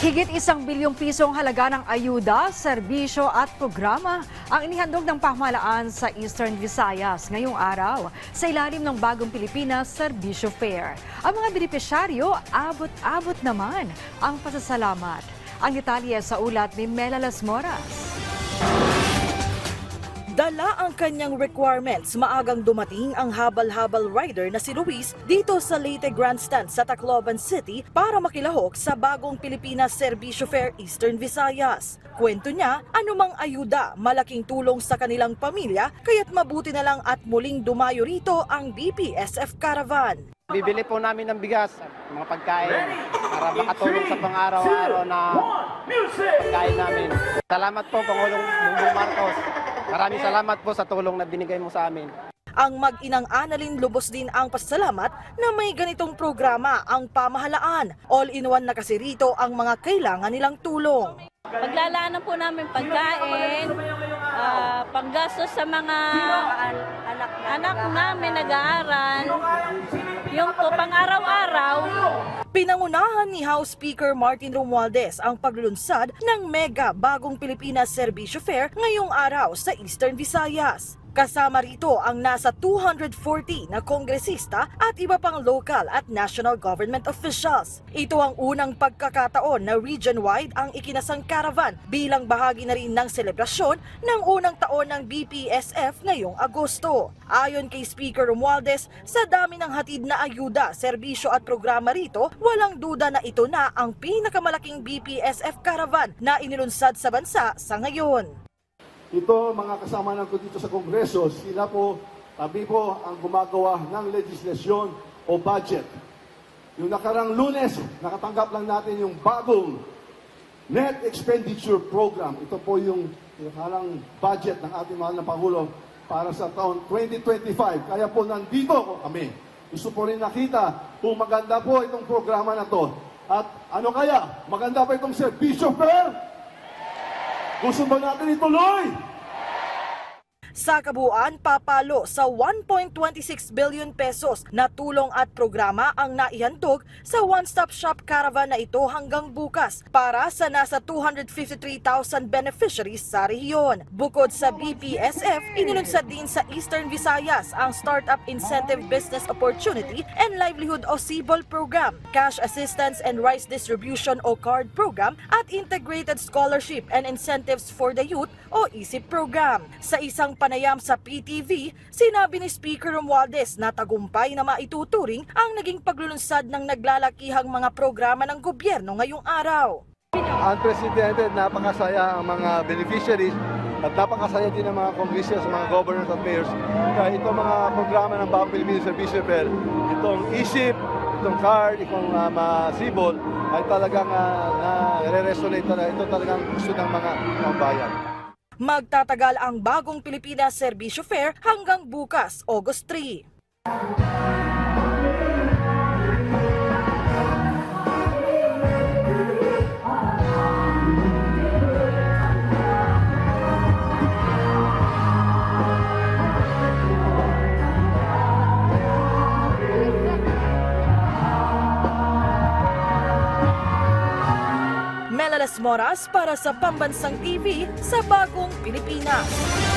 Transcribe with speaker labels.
Speaker 1: Higit isang bilyong pisong halaga ng ayuda, serbisyo at programa ang inihandog ng pamahalaan sa Eastern Visayas ngayong araw sa ilalim ng bagong Pilipinas Serbisyo Fair. Ang mga benepisyaryo, abot-abot naman ang pasasalamat. Ang detalye sa ulat ni Mela Las Moras.
Speaker 2: Dala ang kanyang requirements, maagang dumating ang habal-habal rider na si Luis dito sa Leyte Grandstand sa Tacloban City para makilahok sa bagong Pilipinas Serbisyo Fair Eastern Visayas. Kwento niya, anumang ayuda, malaking tulong sa kanilang pamilya, kaya't mabuti na lang at muling dumayo rito ang BPSF Caravan.
Speaker 3: Bibili po namin ng bigas, mga pagkain, para makatulong sa pang-araw-araw na pagkain namin. Salamat po, Pangulong Bongbong Marcos. Maraming salamat po sa tulong na binigay mo sa amin.
Speaker 2: Ang mag-inang Annalyn lubos din ang pasalamat na may ganitong programa ang pamahalaan. All-in-one na kasi rito ang mga kailangan nilang tulong.
Speaker 4: Paglalaanan po namin pagkain, ah, panggastos sa mga anak, anak namin nag-aaral, yung po pang araw-araw,
Speaker 2: Pinangunahan ni House Speaker Martin Romualdez ang paglulunsad ng mega bagong Pilipinas Serbisyo Fair ngayong araw sa Eastern Visayas. Kasama rito ang nasa 240 na kongresista at iba pang local at national government officials. Ito ang unang pagkakataon na region-wide ang ikinasang caravan bilang bahagi na rin ng selebrasyon ng unang taon ng BPSF ngayong Agosto. Ayon kay Speaker Romualdez, sa dami ng hatid na ayuda, serbisyo at programa rito, walang duda na ito na ang pinakamalaking BPSF caravan na inilunsad sa bansa sa ngayon.
Speaker 5: Ito, mga kasama natin dito sa Kongreso, sila po, kami po ang gumagawa ng legislasyon o budget. Yung nakarang lunes, nakatanggap lang natin yung bagong Net Expenditure Program. Ito po yung nakarang budget ng ating mahal na Pangulo para sa taon 2025. Kaya po nandito po kami. Gusto po rin nakita kung maganda po itong programa na to. At ano kaya? Maganda pa itong servisyo fair? Gusto ba natin ituloy?
Speaker 2: Sa kabuuan, papalo sa 1.26 billion pesos na tulong at programa ang naihandog sa one-stop shop caravan na ito hanggang bukas para sa nasa 253,000 beneficiaries sa rehiyon. Bukod sa BPSF, inilunsad din sa Eastern Visayas ang Startup Incentive Business Opportunity and Livelihood o CBOL program, Cash Assistance and Rice Distribution o CARD program at Integrated Scholarship and Incentives for the Youth o ISIP program. Sa isang panayam sa PTV, sinabi ni Speaker Romualdez na tagumpay na maituturing ang naging paglulunsad ng naglalakihang mga programa ng gobyerno ngayong araw.
Speaker 5: Unprecedented, napakasaya ang mga beneficiaries at napakasaya din ang mga congressmen, mga governors at mayors. Kaya itong mga programa ng Bagong Pilipinas Service Fair, itong isip, itong card, itong uh, masibol, ay talagang uh, na-resonate na ito talagang gusto ng mga mambayan.
Speaker 2: Magtatagal ang bagong Pilipinas Serbisyo Fair hanggang bukas, August 3. Melalas Moras para sa Pambansang TV sa Bagong Pilipinas.